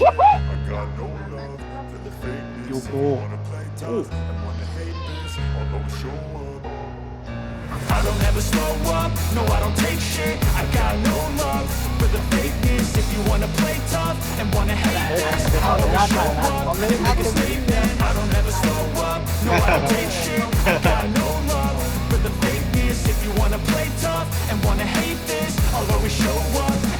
got no love for the If wanna play tough and wanna hate this, show up. I don't ever slow up, no I don't take shit I got no love for the fakeness If you wanna play tough and wanna hate this I'll always show up make a statement I don't ever slow up, no I don't take shit I got no love for the If you wanna play tough and wanna hate this I'll always show up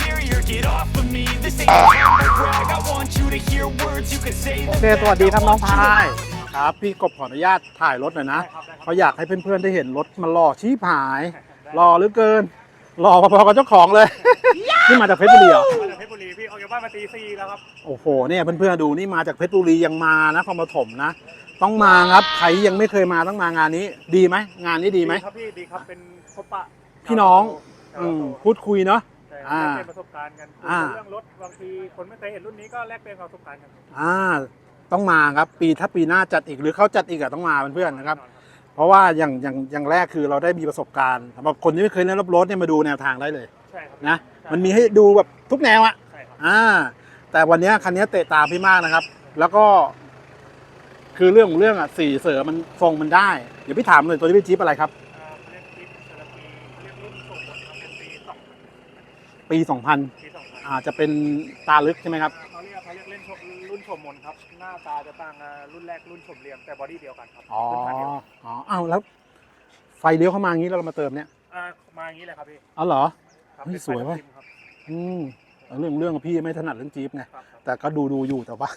Get off of me, this ain't a humble brag. I want you to hear words you can say. โอเคสวัสดีครับน้องพายครับ พี่กบขออนุญาตถ่ายรถหน่อยนะเขาอยากให้เพื่อนๆได้เห็นรถมันหล่อชี้ผายหล่อเหลือเกินหล่อพอๆกับเจ้าของเลย นี่มาจากเพชรบุรีเหรอมาจากเพชรบุรีพี่ออกจากบ้านมาตีสี่แล้วครับโอ้โหเนี่ยเพื่อนๆดูนี่มาจากเพชรบุรียังมานะครปฐมนะ ต้องมาครับใครยังไม่เคยมาต้องมางานนี้ ดีไหมงานนี้ดีไหมครับพี่ดีครับเป็นพบปะพี่น้องชาวอืมโตพูดคุยเนาะใช่ อ่า แลกเปลี่ยนประสบการณ์กันคุยอ่า เรื่องรถบางทีคนไม่เคยเห็นรุ่นนี้ก็แลกเปลี่ยนประสบการณ์กันอ่าต้องมาครับปีถ้าปีหน้าจัดอีกหรือเขาจัดอีกอะต้องมาเพื่อนๆนะครับ เพราะว่าอย่างอย่างอย่างแรกคือเราได้มีประสบการณ์สำหรับคนที่ไม่เคยเล่นรถรถเนี่ยมาดูแนวทางได้เลยใช่ครับนะมันมีให้ดูแบบทุกแนวอะใช่ครับอ่า แต่วันเนี้ยคันเนี้ยเตะตาพี่มากนะครับ แล้วก็ คือเรื่องของเรื่องอะสี่เสือมันทรงมันได้เดี๋ยวพี่ถามเลยตัวนี้เป็นจี๊ปอะไรครับอ่าเขาเรียกจิ๊ปเซอร์ปีเขาเรียกรุ่นส่งผลครับเป็นปีสองปี2000 ปีสองพันอ่าจะเป็นตาลึกใช่ไหมครับ เขาเรียกเขาเรียกเล่นชมรุ่นชมมนครับ หน้าตาจะต่างกับรุ่นแรกรุ่นชมเรียมแต่บอดี้เดียวกันครับอ๋อ พื้นฐานเดียวอ๋ออ้าวแล้ว ไฟเลี้ยวเข้ามาอย่างนี้แล้วเรามาเติมเนี่ยอ่ามาอย่างนี้เลยครับพี่อ๋อเหรอ ครับเฮ้ยเป็นไฟสวยเว้ยทับทิมครับอืมเรื่องเรื่องพี่ไม่ถนัดเรื่องจี๊ปไง ครับครับแต่ก็ดูดูอยู่แต่ว่า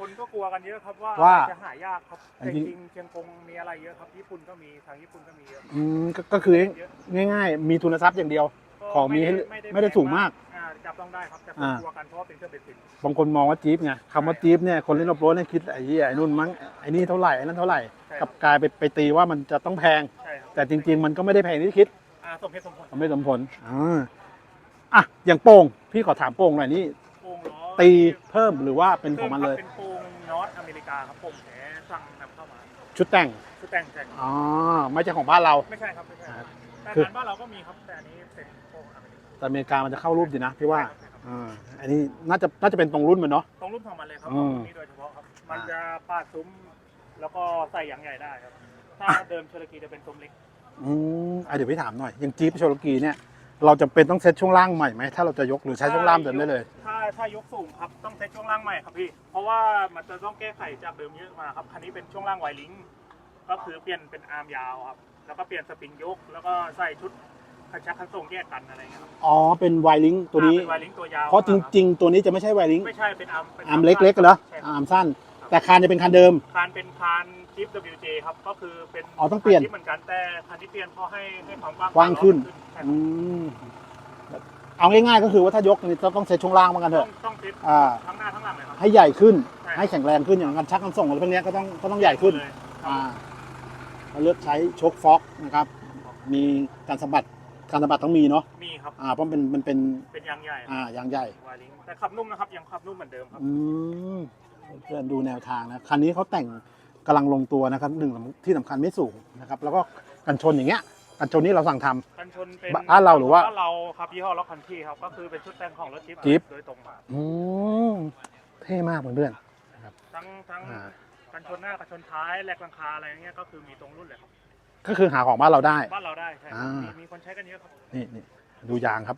คนก็กลัวกันเยอะครับว่าว่าจะหายากครับอัแต่นจนี้ริงๆเชียงกงมีอะไรเยอะครับญี่ปุ่นก็มีทางญี่ปุ่นก็มีเยอะอืมก็ก็คือเยอะง่ายง่ายๆมีทุนทรัพย์อย่างเดียว ของมีให้ไม่ได้สูงมากอ่จับต้องได้ครับแต่คนอ่ากลัวกันเพราะว่าเป็นเครื่องเป็นสินบางคนมองว่าจี๊ปไงคำว่าจี๊ปเนี่ยคนเล่นรถรถเนี่ยคิดไอ้เหี้ยไอ้นู่นมั้งไอ้นี่เท่าไหร่ไอ้นั่นเท่าไหร่ใช่กลับกลายไปไปตีว่ามันจะต้องแพง ใช่ครับแต่จริง ๆ มันก็ไม่ได้แพงที่คิดอ่าสมเหตุสมผลมันไม่สมผลอ่าอะอย่างโป่งพี่ขอถามโป่งหน่อยนี่โป่งล้อตีเพิ่มหรือว่าเป็นของมันเลย เป็นโป่งนอตอเมริกาครับโป่งแท้สั่งนำเข้ามาชุดแต่งคือแต่งแต่งอ๋อไม่ใช่ของบ้านเรา ไม่ใช่ครับไม่ใช่อ่าแต่คืองานบ้านเราก็มีครับ แต่อันนี้เป็นโป่งอเมริกาแต่อเมริกามันจะเข้ารูปดีนะพี่ว่าใช่ครับอ่าอันนี้น่าจะน่าจะเป็นตรงรุ่นมันเนาะ ตรงรุ่นของมันเลยครับอืตรงมรุ่นนี้โดยเฉพาะครับ มันจะปาดซุ้ม แล้วก็ใส่ยางใหญ่ได้ครับ ถ้าเดิมเชอร์กีจะเป็นซุ้มเล็ก อืมอะเดี๋ยวพี่ถามหน่อยอย่างจี๊ปโชโลกีเนี่ย เราจะเป็นต้องเซ็ตช่วงล่างใหม่ไหมถ้าเราจะยกหรือใช้ช่วงล่างเดิมได้เลย ถ้าถ้ายกสูงครับต้องเซ็ตช่วงล่างใหม่ครับพี่ เพราะว่ามันจะต้องแก้ไขจากเดิมเยอะมาครับ คันนี้เป็นช่วงล่างไวลิงก์ก็คือเปลี่ยนเป็นอาร์มยาวครับ แล้วก็เปลี่ยนสปริงยก แล้วก็ใส่ชุดกระชักคันส่งแยกกันอะไรเงี้ยครับอ๋อ เป็นไวลิงตัวนี้ อ่าเป็นไวลิงก์ตัวยาวเพราะจริง ๆ ตัวนี้จะไม่ใช่ไวลิงๆไม่ใช่เป็นอาร์มป็นอาร์มเล็กๆเหรอใช่ครับอาร์มสั้นแต่คานจะเป็นคานเดิม คานเป็นคานทิป WJ ครับก็คือเป็นอ๋อต้องเปลี่ยนคาทิปเหมือนกันแต่คันที่เปลี่ยนเพราะให้ให้ความกว้างกว้างขึ้น ใช่อืมเอาง่ายๆก็คือว่าถ้ายกนี่ต้องเซ็ตช่วงล่างมากันเถต้ออะ งต้องเซ็ตอ่า ทั้งหน้าทั้งหลังเลยครับ ให้ใหญ่ขึ้น ใช่ ให้แข็งแรงขึ้นอย่างการชักกันส่งอะไรพวกเนี้ยก็ต้องก็ต้องใหญ่ขึ้น เลยครับอ่า เราเลือกใช้โชคฟ็อกนะครับ มีการสะบัดการสะบัดต้องมีเนาะมีครับ อ่าเพราะมันมันเป็นเป็นยางใหญ่อ่ายางใหญ่ไวลิงก์แต่ขับนุ่มนะครับยังขับนุ่มเหมือนเดิมครับอืมเพื่อนดูแนวทางนะคันนี้เขาแต่งกำลังลงตัวนะครับหนึ่งที่สำคัญไม่สูงนะครับ แล้วก็กันชนอย่างเงี้ยกันชนนี้เราสั่งทำกันชนเป็นบ้านเราหรือว่าบ้านเราครับยี่ห้อล็อกคันที่ครับก็คือเป็นชุดแต่งของรถจิ๊บจิ๊บโดยตรงมาอืมเท่มากเพื่อนทั้งทั้งๆอ่า กันชนหน้ากันชนท้ายแหลกหลังคาอะไรเงี้ยก็คือมีตรงรุ่นเลยครับก็คือหาของบ้านเราได้ บ้านเราได้ใช่ครับอ่ามี มีมีคนใช้กันเยอะครับนี่นี่ดูยางครับ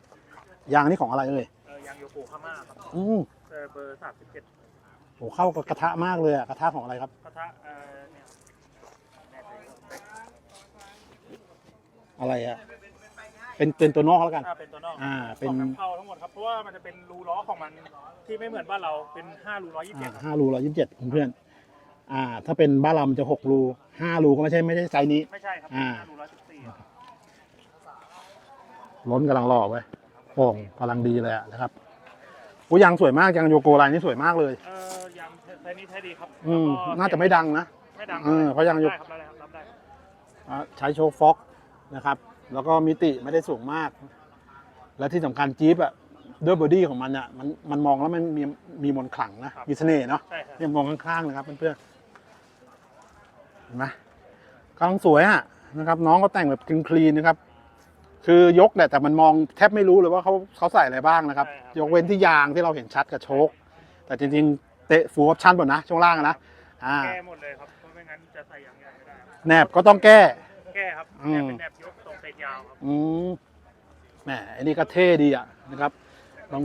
ยางนี่ของอะไรเอ่ยเออยางโยโกฮาม่าครับอืมเออเบอร์สามสิบเจ็ดโหเข้ากับกระทะมากเลยอะกระทะของอะไรครับ กระทะเออเนี่ยแน่ใจครับอะไรอะเป็นเป็นตัวนอกแล้วกัน อ่าเป็นตัวนอกอ่าเป็น ของนำเข้าทั้งหมดครับเพราะว่ามันจะเป็นรูล้อของมันที่ไม่เหมือนบ้านเราเป็นห้ารูล้อยี่สิบเจ็ดห้ารูร้อยยี่สิบเจ็ดเพื่อนๆ อ่า ถ้าเป็นบ้านเรามันจะหกรูห้ารูก็ไม่ใช่ไม่ใช่ไซส์นี้ ไม่ใช่ครับอ่า ห้ารูร้อยสิบสี่ล้นกำลังรอไว้ยโป่งกำลังดีเลยอะนะครับโอ้ยางสวยมากยางโยโกลายนี่สวยมากเลย เออยางไซส์นี้ใช้ดีครับอืมแล้วก็น่าจะไม่ดังนะ ไม่ดังเออเพราะยางยกได้ครับได้ครับรับได้อะใช้โชคฟ็อกนะครับ แล้วก็มิติไม่ได้สูงมาก และที่สำคัญจี๊ปอะด้วยบอดี้ของมันอะมันมันมองแล้วมันมีมีมนต์ขลังนะ มีเสน่ห์เนาะ ใช่ครับ เนี่ยมองข้างๆนะครับเพื่อนๆ เห็นไหมกำลังสวยอะนะครับ น้องเขาแต่งแบบคลีนๆนะครับ คือยกแหละแต่มันมองแทบไม่รู้เลยว่าเขาเขาใส่อะไรบ้างนะครับยกเว้นที่ยางที่เราเห็นชัดกับโชค แต่จริงๆเตะฟูลออปชั่นหมดนะช่วงล่างอะนะอ่าแก้หมดเลยครับเพราะไม่งั้นจะใส่ยางใหญ่ไม่ได้ครับแหนบก็ต้องแก้ แก้ครับอืม แนบเป็นแนบยกทรงเตะยาวครับอืมแหมอันนี้ก็เท่ดีอะนะครับ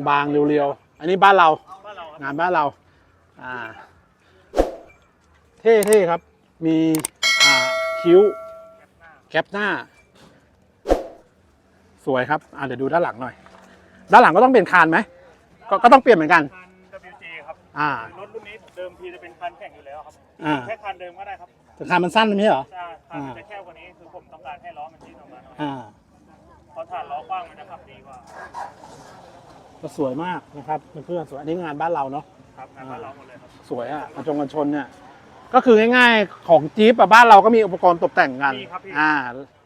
บางๆเรียวๆ อันนี้บ้านเรา บ้านเราครับงานบ้านเรา อ่า เท่ๆครับ มีอ่าคิ้ว แคปหน้า สวยครับอ่าเดี๋ยวดูด้านหลังหน่อย ด้านหลังก็ต้องเปลี่ยนคานไหมก็ก็ต้องเปลี่ยนเหมือนกัน คัน WJ ครับอ่า รถรุ่นนี้เดิมทีจะเป็นคันแข่งอยู่แล้วครับ อ่า แค่คันเดิมก็ได้ครับแต่คานมันสั้นไม่ใช่เหรอ ถ้าคันอ่า จะแคบกว่านี้คือผมต้องการให้ล้อมันชี้ออกมาหน่อยอ่า เพราะถ้าล้อกว้างมันจะขับดีกว่าก็สวยมากนะครับเพื่อนๆสวยอันนี้งานบ้านเราเนาะ ครับงานบ้านเราหมดเลยครับ สวยอะกระจงกันชนเนี่ย ก็คือง่ายๆของจี๊ปอะบ้านเราก็มีอุปกรณ์ตกแต่งกันมีครับพี่ อ่า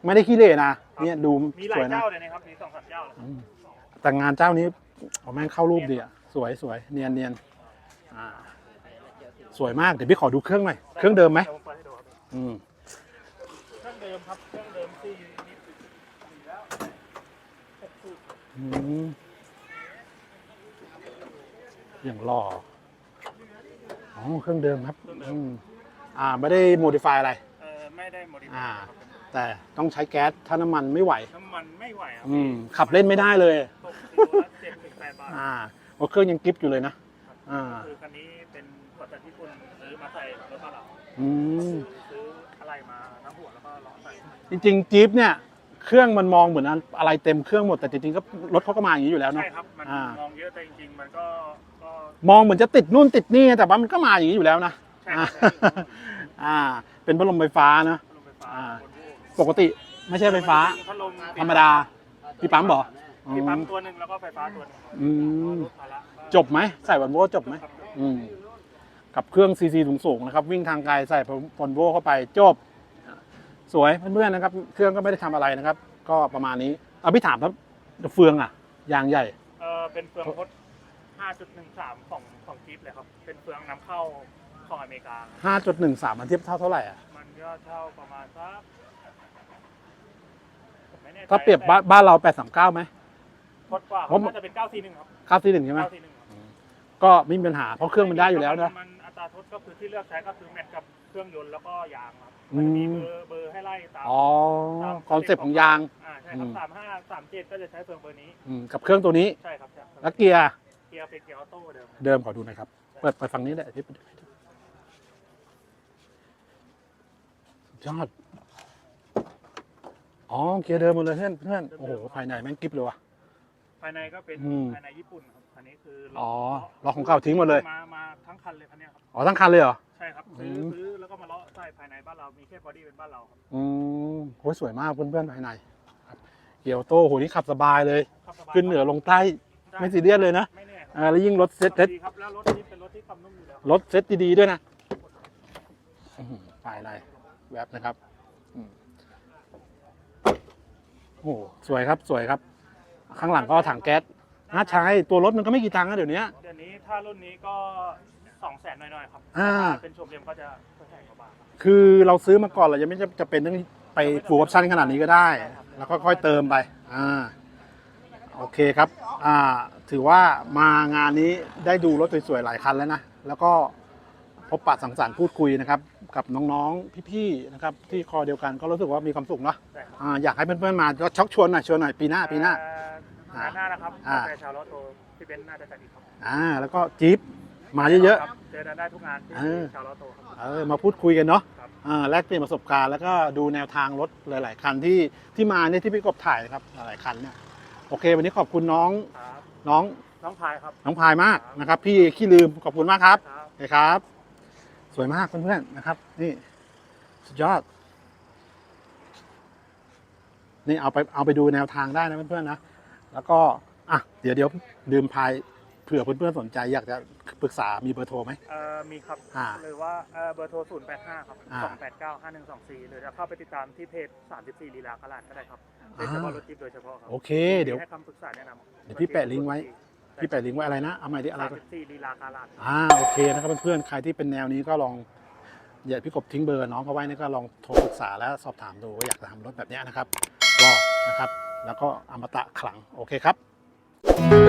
ไม่ได้ขี้เหร่นะเนี่ยดูมีหลาสยวยนะ เจ้าเลยนะครับมีสองสามเจ้าเลยอืมแต่งานเจ้านี้โอ้แม่งเข้ารูปดีอะสวยสวยเนียนเนียนอ่าสวยมากเดี๋ยวพี่ขอดูเครื่องหน่อยเครื่องเดิมไหมดี๋ยวผเปิดให้ดูครับอืมเครื่องเดิมครับเครื่องเดิมที่นี่แล้วอืมอย่างหล่ออ๋อเครื่องเดิมครับอืม อ่าไม่ได้โมดิฟายอะไร เออไม่ได้โมดิฟาอ่า ยครับแต่ต้องใช้แก๊สถ้าน้ำมันไม่ไหว น้ำมันไม่ไหวครับอืมขับเล่นไม่ได้เลย ตกกิโลละเจ็ดถึงแปดบาทอ่าเพราะเครื่องยังกริฟอยู่เลยนะ อ่า คือคันนี้เป็นบริษัทที่คุณซื้อมาใส่รถบ้านเราอืม ซื้ออะไรมาทั้งหัวแล้วก็ล้อใส่จริงๆจี๊ปเนี่ย เครื่องมันมองเหมือนอะไรเต็มเครื่องหมด แต่จริงๆก็รถเขาก็มาอย่างนี้อยู่แล้วเนาะ ใช่ครับมันอ่าม มองเยอะแต่จริงๆ มันก็ก็ มองเหมือนจะติดนู่นติดนี่แต่ว่ามันก็มาอย่างนี้อยู่แล้วนะใช่ อ่าครับอ่า เป็นพัดลมไฟฟ้านะพัดลมไฟฟ้าอ่าบนโว้ปกติไม่ใช่ไฟฟ้า พัดลมธรรมดาพี่ปั๊มบอกมีปั๊มตัวหนึ่งแล้วก็ไฟฟ้าตัวหนึงอืมลดภาระก็จบไหมใส่วันโวจบไหมครับอืมกับเครื่องซีซีสูงๆนะครับ วิ่งทางไกลใส่ฟอนโวเข้าไปจบ สวยเพื่อนๆนะครับ เครื่องก็ไม่ได้ทำอะไรนะครับ ก็ประมาณนี้เอาพี่ถามครับเฟืองอะยางใหญ่ เออเป็นเฟืองพด5.13ของของจีปเลยครับ เป็นเฟืองนำเข้า ของอเมริกาครับ5.13มันเทียบเท่าเท่าไหร่อะ มันก็เท่าประมาณสักผมไม่แน่ใจถ้าเปรียบบ้านบ้านเรา839ไหมพดกว่าเพราะน่าจะเป็น941ครับ941ใช่ไหม 941ครับก็ไม่มีปัญหาเพราะเครื่องมันได้อยู่แล้วนะ มันอัตราทดก็คือที่เลือกใช้ก็คือแมทกับเครื่องยนต์แล้วก็ยางครับอืมันมจะมีเบอร์เบอร์ให้ไล่ตามอ๋อ ตามคอนเซ็ปต์ของยาง อ่าใช่ครับอืมสามห้าสามเจ็ดก็จะใช้เฟืองเบอร์นี้อืมกับเครื่องตัวนี้ ใช่ครับใช่แล้วเกียร์เกียร์เป็นเกียร์ออโต้เดิมเดิมขอดูหน่อยครับ เปิดไปฝั่งนี้ได้พี่สุด ยอด อ๋อ เกียร์เดิมหมดเลยเพื่อนเพื่อนโอ้โห ภายในแม่งกริบเลยว่ะ ภายในก็เป็นอืม ภายในญี่ปุ่นครับอันนี้คืออ๋อ๋อล็อกของเก่าทิ้งหมดเลย มามาทั้งคันเลยคันเนี้ยครับ อ๋อ ทั้งคันเลยเหรอ ใช่ครับซื้ออืมซื้อแล้วก็มาเลาะใส่ภายในบ้านเรามีแค่บอดี้เป็นบ้านเราครับอืมโหสวยมากเพื่อนๆภายในครับเกียร์ออโต้โหนี่ขับสบายเลย ขับสบายขึ้นเหนือลงใต้ด้ไม่ซีเรียสเลยนะไม่แน่อ่าแล้วยิ่งรถเซ็ตเซ็ตดีครับแล้วรถนี้เป็นรถที่ขับนุ่มอยู่แล้วรถเซ็ตดีๆด้วยนะอื้อหือภายใน แวบนะครับอืมโอ้โหสวยครับสวยครับ ข้างหลังก็ถังแก๊สน่าใช้ตัวรถมันก็ไม่กี่ตังค์นะเดี๋ยวนี้ เดี๋ยวนี้ถ้ารุ่นนี้ก็สองแสนหน่อยๆครับอ่า ถ้เป็นโชมเรียมก็จะแสนกว่าบาทครับคือเราซื้อมาก่อนเรายังไม่จะเป็นต้องไปฟูลออปชั่นขนาดนี้ก็ได้ แล้วก็ค่อยเติมไปอ่าโอเคครับอ่าถือว่ามางานนี้ได้ดูรถสวยๆหลายคันแล้วนะ แล้วก็ พบปะสังสรรค์พูดคุยนะครับกับน้องๆพี่ๆนะครับที่คอเดียวกันก็รู้สึกว่ามีความสุขเนาะใช่ครับ อ่าอยากให้เพื่อนๆมาก็ชักชวนหน่อยชวนหน่อยปีหน้าปีหน้า เอ่องานหน้านะครับอ่า แต่ชาวรถโตพี่เบนซ์น่าจะจัดอีกครับอ่าแล้วก็จี๊ปมาเยอะ ครับเจอกันได้ทุกงานที่เออ ชาวรถโตครับ ๆเออมาพูดคุยกันเนาะครับ อ่าแลกเปลี่ยนประสบการณ์แล้วก็ดูแนวทางรถหลาย ๆ คันที่ที่มาเนี่ยที่พี่กบถ่ายนะครับหลายๆคันเนี่ยโอเค วันนี้ขอบคุณน้องครับน้องน้องพายครับน้องพายมากนะครับ พี่ขี้ลืมขอบคุณมากครับครับโอเคครับส วยมากเพื่อนๆนะครับ นี่สุดยอด นี่เอาไปเอาไปดูแนวทางได้นะเพื่อนๆนะแล้วก็อะเดี๋ยวเดี๋ยวลืมพายเผื่อเพื่อนๆสนใจอยากจะปรึกษามีเบอร์โทรไหม เอ่อมีครับ อ่าหรือว่าเอ่อเบอร์โทร 085 ครับ อ่า289 5124 หรือจะเข้าไปติดตามที่เพจ 34 ลีลากระลาดก็ได้ครับเป็นเฉพาะรถจิ๊บโดยเฉพาะครับโอเค เดี๋ยว ให้คำปรึกษาแนะนำเดี๋ยวพี่แปะลิงก์ไว้ พี่แปะลิงก์ไว้อะไรนะ เอาใหม่ดิอะไรก็34ลีลากระลาดอ่าโอเคนะครับเพื่อนๆ ใครที่เป็นแนวนี้ก็ลอง อย่าพี่กบทิ้งเบอร์น้องเขาไว้นี่ก็ลองโทรปรึกษาและสอบถามดูว่าอยากจะทำรถแบบเนี้ยนะครับรอนะครับ แล้วก็อมตะขลังโอเคครับ